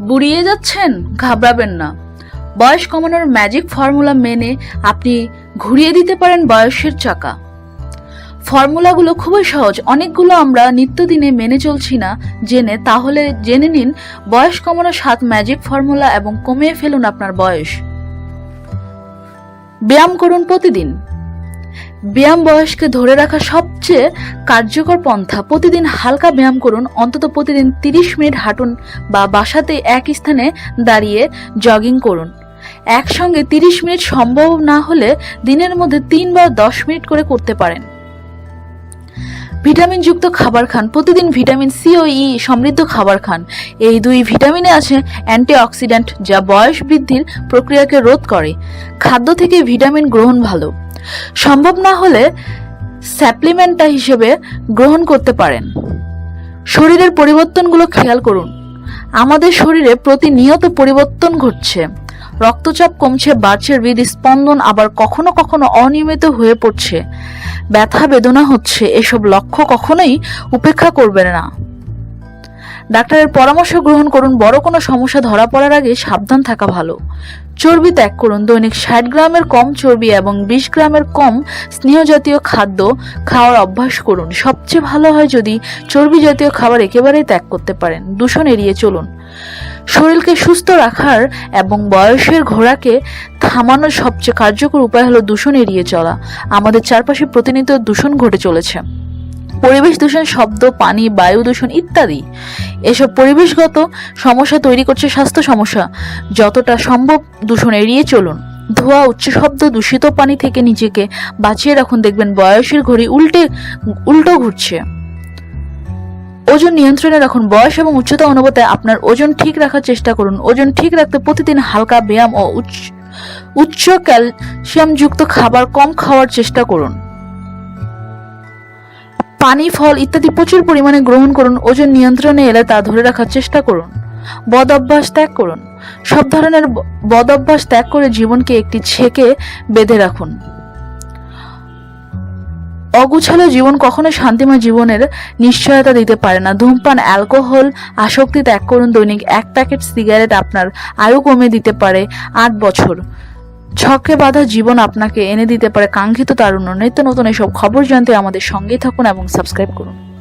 বুড়িয়ে যাচ্ছেন? ঘাবড়াবেন না। বয়স কমানোর ম্যাজিক ফর্মুলা মেনে আপনি ঘুরিয়ে দিতে পারেন বয়সের চাকা। ফর্মুলাগুলো খুবই সহজ। অনেকগুলো আমরা নিত্যদিনে মেনে চলছি না জেনে, তাহলে জেনে নিন বয়স কমানোর সাত ম্যাজিক ফর্মুলা এবং কমিয়ে ফেলুন আপনার বয়স। ব্যায়াম করুন প্রতিদিন। ব্যায়াম বয়সকে ধরে রাখা সবচেয়ে কার্যকর পন্থা। প্রতিদিন হালকা ব্যায়াম করুন, অন্তত প্রতিদিন তিরিশ মিনিট হাঁটুন বা বাসাতে এক স্থানে দাঁড়িয়ে জগিং করুন। একসঙ্গে তিরিশ মিনিট সম্ভব না হলে দিনের মধ্যে তিন বা দশ মিনিট করে করতে পারেন। ভিটামিনযুক্ত খাবার খান। প্রতিদিন ভিটামিন সি ও ই সমৃদ্ধ খাবার খান। এই দুই ভিটামিনে আছে অ্যান্টিঅক্সিডেন্ট যা বয়স বৃদ্ধির প্রক্রিয়াকে রোধ করে। খাদ্য থেকে ভিটামিন গ্রহণ ভালো। সম্ভব না হলে স্যাপ্লিমেন্টটা হিসেবে গ্রহণ করতে পারেন। শরীরের পরিবর্তনগুলো খেয়াল করুন। আমাদের শরীরে প্রতিনিয়ত পরিবর্তন ঘটছে। রক্তচাপ কমছে, বাড়ছে, হৃদস্পন্দন আবার কখনো কখনো অনিয়মিত হয়ে পড়ছে। ব্যথা, বেদনা হচ্ছে, এসব লক্ষ্য কখনোই উপেক্ষা করবে না। ডাক্তারের পরামর্শ গ্রহণ করুন। বড় কোনো সমস্যা ধরা পড়ার আগে সাবধান থাকা ভালো। চর্বি ত্যাগ করুন। দৈনিক ষাট গ্রামের কম চর্বি এবং বিশ গ্রামের কম স্নেহ জাতীয় খাদ্য খাওয়ার অভ্যাস করুন। সবচেয়ে ভালো হয় যদি চর্বি জাতীয় খাবার একেবারেই ত্যাগ করতে পারেন। দূষণ এড়িয়ে চলুন। শরীরকে সুস্থ রাখার এবং বয়সের ঘোড়াকে থামানোর সবচেয়ে কার্যকর উপায় হলো দূষণ এড়িয়ে চলা। আমাদের চারপাশে প্রতিনিয়ত দূষণ ঘটে চলেছে। পরিবেশ দূষণ, শব্দ, পানি, বায়ু দূষণ ইত্যাদি। এসব পরিবেশগত সমস্যা তৈরি করছে স্বাস্থ্য সমস্যা। যতটা সম্ভব দূষণ এড়িয়ে চলুন। ধোয়া, উচ্চ শব্দ, দূষিত পানি থেকে নিজেকে বাঁচিয়ে রাখুন। দেখবেন বয়সের ঘড়ি উল্টে, উল্টো ঘুরছে। ওজন নিয়ন্ত্রণে রাখুন। বয়স এবং উচ্চতা অনুপাতে আপনার ওজন ঠিক রাখার চেষ্টা করুন। ওজন ঠিক রাখতে প্রতিদিন হালকা ব্যায়াম ও উচ্চ ক্যালসিয়ামযুক্ত খাবার কম খাওয়ার চেষ্টা করুন। পানি, ফল ইত্যাদি প্রচুর পরিমাণে গ্রহণ করুন। ওজন নিয়ন্ত্রণে এলে তা ধরে রাখার চেষ্টা করুন। বদ অভ্যাস ত্যাগ করুন। সব ধরনের বদ অভ্যাস ত্যাগ করে জীবনকে একটি ছেকে বেঁধে রাখুন। অগুছালো জীবন কখনো শান্তিময় জীবনের নিশ্চয়তা দিতে পারে না। ধূমপান, অ্যালকোহল, আসক্তি ত্যাগ করুন। দৈনিক এক প্যাকেট সিগারেট আপনার আয়ু কমে দিতে পারে আট বছর। ছকে বাঁধা জীবন আপনাকে এনে দিতে পারে কাঙ্ক্ষিত তারুণ্য। নিত্য নতুন এসব খবর জানতে আমাদের সঙ্গেই থাকুন এবং সাবস্ক্রাইব করুন।